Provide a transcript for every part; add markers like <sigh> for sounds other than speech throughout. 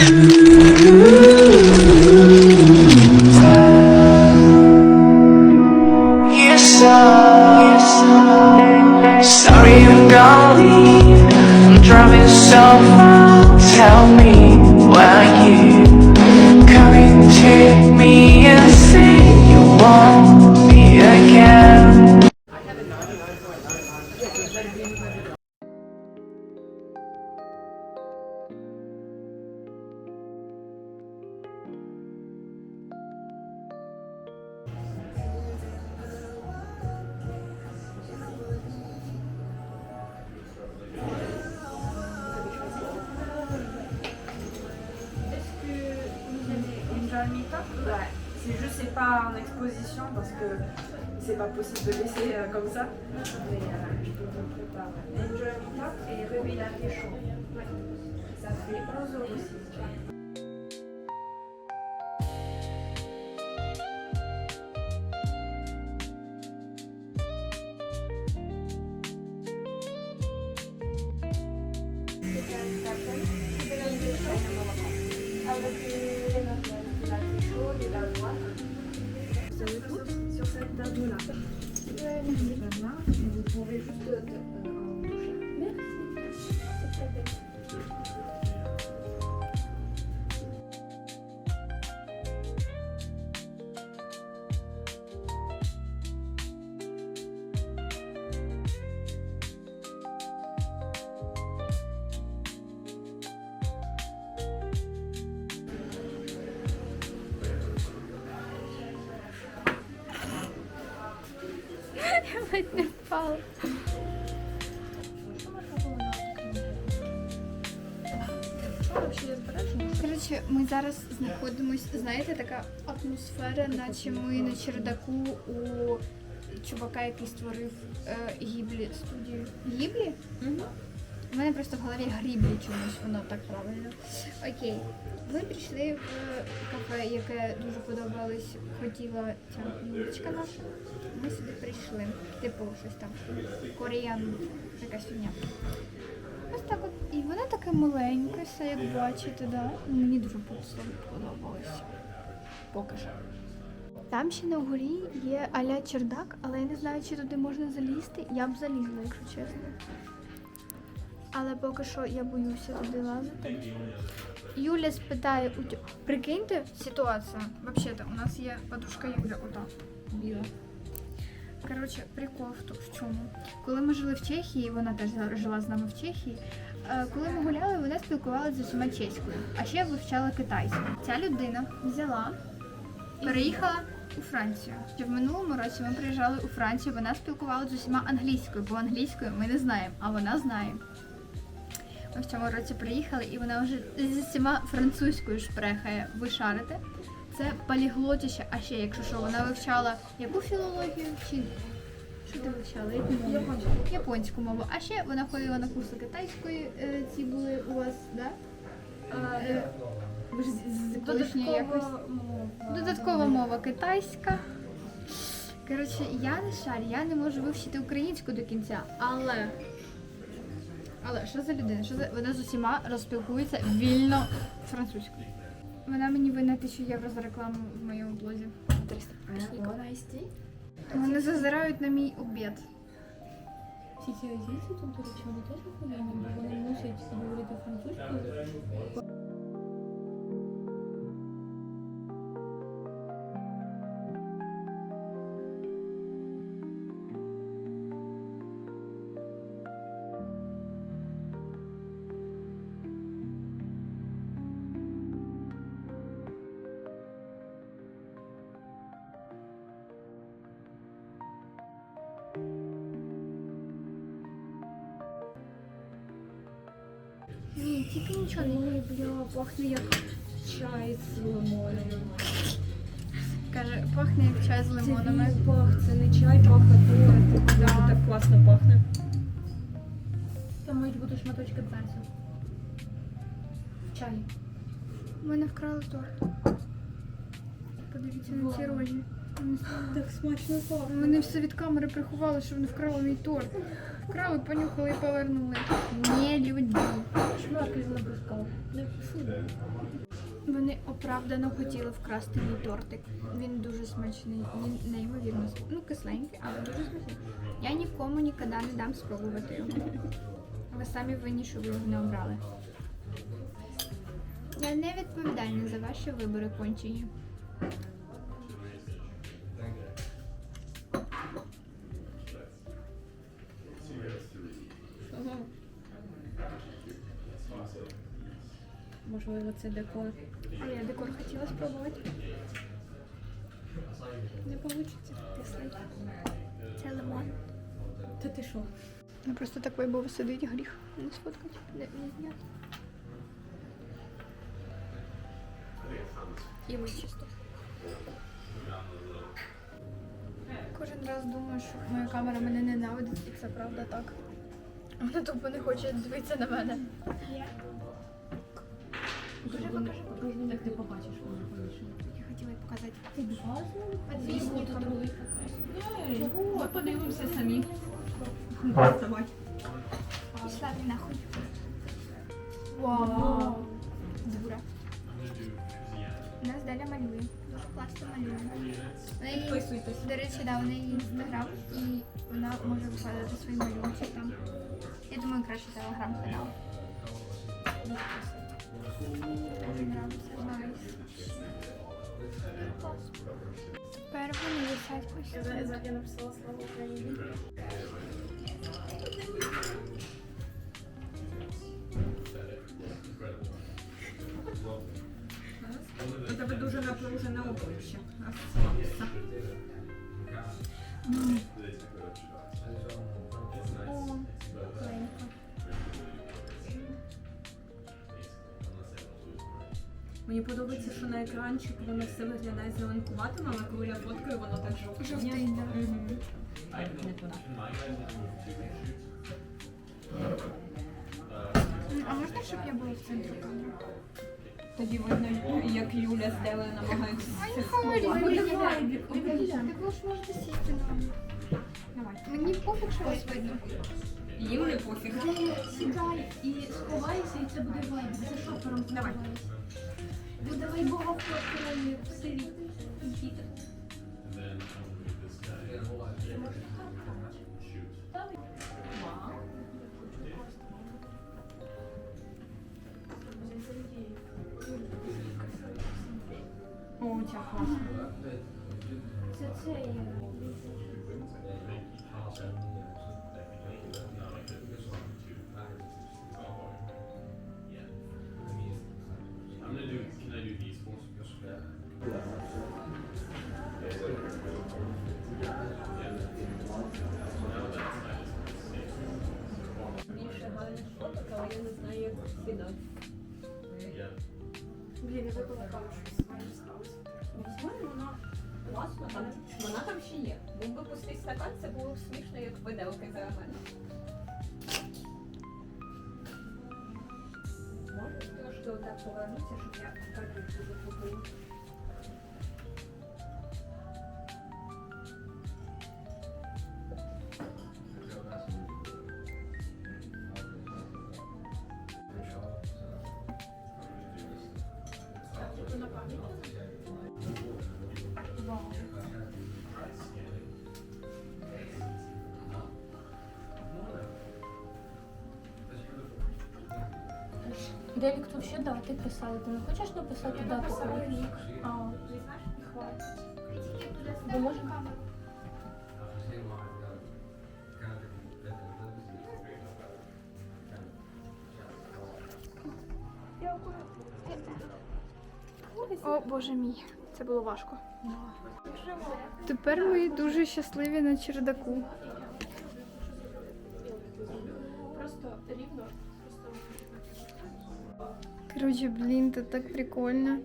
嗯 <laughs> 嗯 pas en exposition parce que c'est pas possible de laisser euh, comme ça. Euh, je peux vous préparer. Journée mi-temps et chaud. Ouais. Ça fait 11 euros aussi. Vous avez tout sur cette tableau-là. Vous trouvez juste euh, euh, Merci. Ледь не впала. Коротше, ми зараз знаходимось, знаєте, така атмосфера, наче ми на чердаку у чувака, який створив е, гіблі студію. Гіблі? У мене просто в голові гріблі чомусь, воно так правильно. Окей. Ми прийшли в кафе, яке дуже подобалось, хотіла ця німечка наша. Ми сюди прийшли. Типу, щось там. Коріян, якась фігня. Ось так от. І вона така маленька, все як бачите, да? Ну, Мені дуже подобалось. Поки що. Там ще на горі є аля чердак, але я не знаю, чи туди можна залізти. Я б залізла, якщо чесно. Але поки що я боюся туди лазити. Юля спитає у тю- Прикиньте ситуація. Взагалі-то у нас є подружка Юля, ота біла. Коротше, прикол в, в чому. Коли ми жили в Чехії, вона теж жила з нами в Чехії. е, Коли ми гуляли, вона спілкувалася з усіма чеською, а ще вивчала китайську. Ця людина взяла, переїхала у Францію. В минулому році ми приїжджали у Францію, вона спілкувалася з усіма англійською, бо англійською ми не знаємо, а вона знає. В цьому році приїхали, і вона вже зі всіма французькою шпрехає. Ви шарите. Це поліглотіще, а ще, якщо що, вона вивчала яку філологію чи що ти вивчала? Яку мову? Японську мову. А ще вона ходила на курси китайської, е, ці були у вас, да? Е, Ви ж з- з колишньої якось. Додаткова мова китайська. Коротше, я не шарю, я не можу вивчити українську до кінця, але. Але що за людина? Що за... Вона з усіма розпілкується вільно французькою. Вона мені винна 1000 євро за рекламу в моєму блозі. 300. Вони зазирають на мій обід. Всі ці азійці тут, до речі, вони теж охуєнні, бо вони мусять говорити французькою. Ні, тільки нічого не Ой, бля, пахне як чай з лимонами. каже, пахне як чай з Це лимонами. він пах, це не чай, пах, а торт. Це так класно пахне. Там мають бути шматочки перцю. В чаї. Мене вкрали торт. Подивіться на ці рожі. Вони Так смачно пахне. Вони все від камери приховали, що вони вкрали мій торт. Вкрали, понюхали і повернули. Не люди. Не фу. Вони оправдано хотіли вкрасти мій тортик. Він дуже смачний, він неймовірно см- ну, кисленький, але дуже смачний. Я нікому ніколи не дам спробувати його. Ви самі винні, що ви його не обрали. Я не відповідальна за ваші вибори кончені. Можливо, це декор. А я декор хотіла спробувати. Не вийде. Кислий. Це лимон. Та ти що? Ну просто так вайбово сидить гріх. Не сфоткати, не, не зняти. І ми чисто. Кожен раз думаю, що моя камера мене ненавидить, і це правда так. Вона тупо не хоче дивитися на мене. Як ти побачиш, коли ходиш? Я хотіла й показати. Ти бачила? Підвісника. Ми подивимося самі. Давай. Пішла ти нахуй. Вау. Дура. У нас Даля малює. Дуже класно малює. Підписуйтесь. До речі, да, у неї інстаграм і вона може викладати свої малюнки там. Я думаю, краще телеграм-канал. Найс. Тепер вони висять тут. Я написала слово Україні. Тебе дуже напружене обличчя. Мені подобається, що на екранчик воно все виглядає зеленкуватим, але коли я фоткаю, воно так. М, А можна, щоб я була в центрі камери? Тоді видно, як Юля з Делою намагаються ну Так ви ж можете сісти на мене. Давай. Мені пофіг, що вас видно. Їм не пофіг. Сідай і сховайся, і це буде вайб. За шопером Давай. Буде вайбова фотка в селі. Вітер. О, ця класна. Це це є. Блін, я забула камеру, що смайлі сталося. Візьми, вона класно, там, там ще є. Був би пустий стакан, це було б смішно, як виделки за мене. Можеш трошки отак повернутися, щоб я картинку захопила? Делік тут ще дати писали. Ти не хочеш написати дату? А, бо може О, боже мій, це було важко. Тепер ми дуже щасливі на чердаку. Просто рівно. Короче, блин, это так прикольно.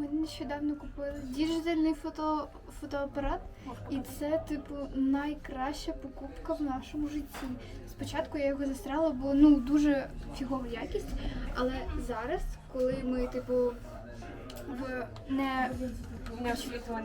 Ми нещодавно купили діджитальний фото, фотоапарат, і це, типу, найкраща покупка в нашому житті. Спочатку я його застряла, бо ну дуже фігова якість. Але зараз, коли ми, типу, в не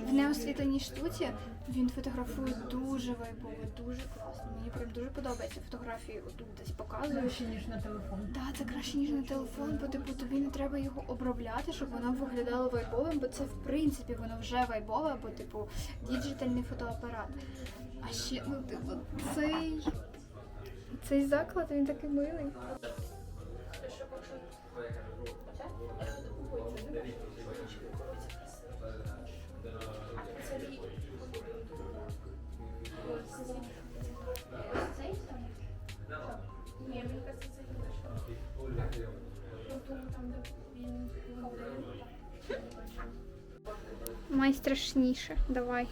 в неосвітленій штуці, він фотографує дуже вайбово, дуже класно. Мені прям дуже подобається фотографії отут десь показує. Краще, ніж на телефон. Так, це краще, ніж на телефон, бо типу тобі не треба його обробляти, щоб воно виглядало вайбовим, бо це в принципі воно вже вайбове, бо типу діджитальний фотоапарат. А ще, ну, типу, цей. Цей заклад, він такий милий. Найстрашніше, давай.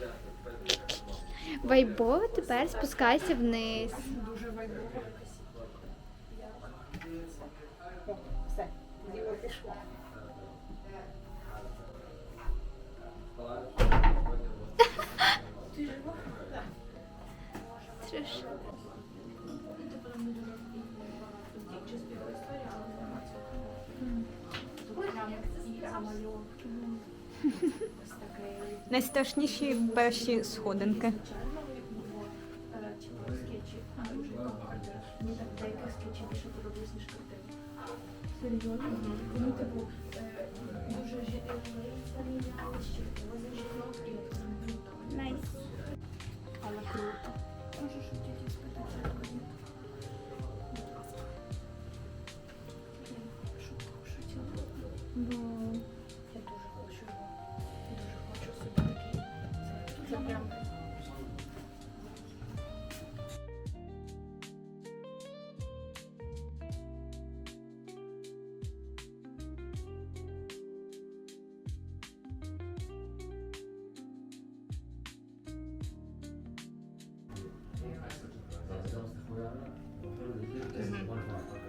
Вайбово тепер спускайся вниз. Дуже вайбово. Все, діло пішло. Ти Страшно. Найстрашніші перші сходинки.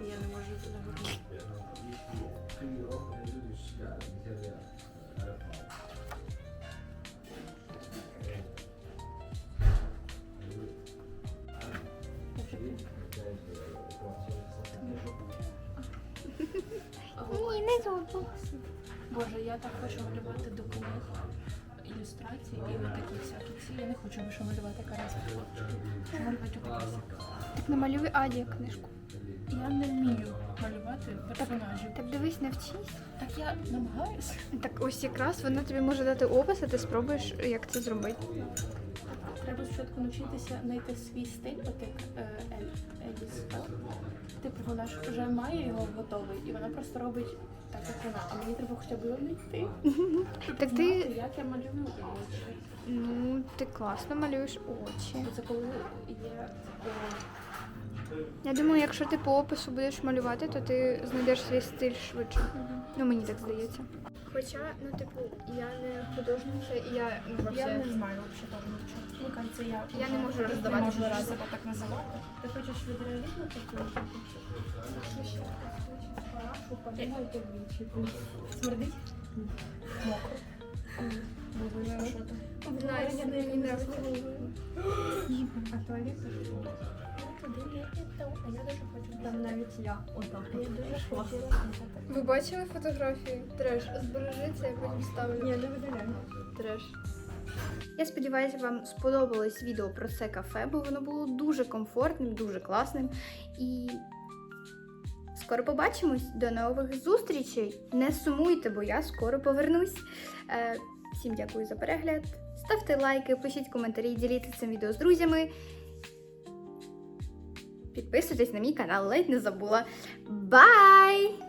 Я не можу зробив. Боже, я так хочу малювати до книг, ілюстрації і такі всякі ці. Я не хочу більше малювати карась Хочу малювати. Так намалюй Аді книжку. Я не вмію малювати персонажів. Так дивись, навчись. Так я намагаюся. Так ось якраз вона тобі може дати опис, а ти спробуєш, як це зробити. Треба спочатку навчитися знайти свій стиль, от як е? Типу вона ж вже має його готовий, і вона просто робить так, як вона. А мені треба хоча б його знайти. Так Знати, ти, як я малюю очі. ну, ти класно малюєш очі. Це коли є е, Я думаю, якщо ти по опису будеш малювати, то ти знайдеш свій стиль швидше. Ну, мені так здається. Хоча, ну, типу, я не художниця, і я ну, Я не знаю взагалі там кажеться, я, Я не можу роздавати можу відразу. себе так називати. Ти хочеш відреагувати таку? Подумай двічі. Смердить? Мокро. Там? Найс, мені нравиться. А туалет? А я дуже хочу. Там навіть я. Отак. А я дуже хочу. Ви бачили фотографії? Треш. Збережи це, я потім ставлю. Ні, не видаляю. Треш. Я сподіваюся, вам сподобалось відео про це кафе, бо воно було дуже комфортним, дуже класним. І скоро побачимось. До нових зустрічей. Не сумуйте, бо я скоро повернусь. Е, всім дякую за перегляд. Ставте лайки, пишіть коментарі, діліться цим відео з друзями. Підписуйтесь на мій канал, ледь не забула. Бай!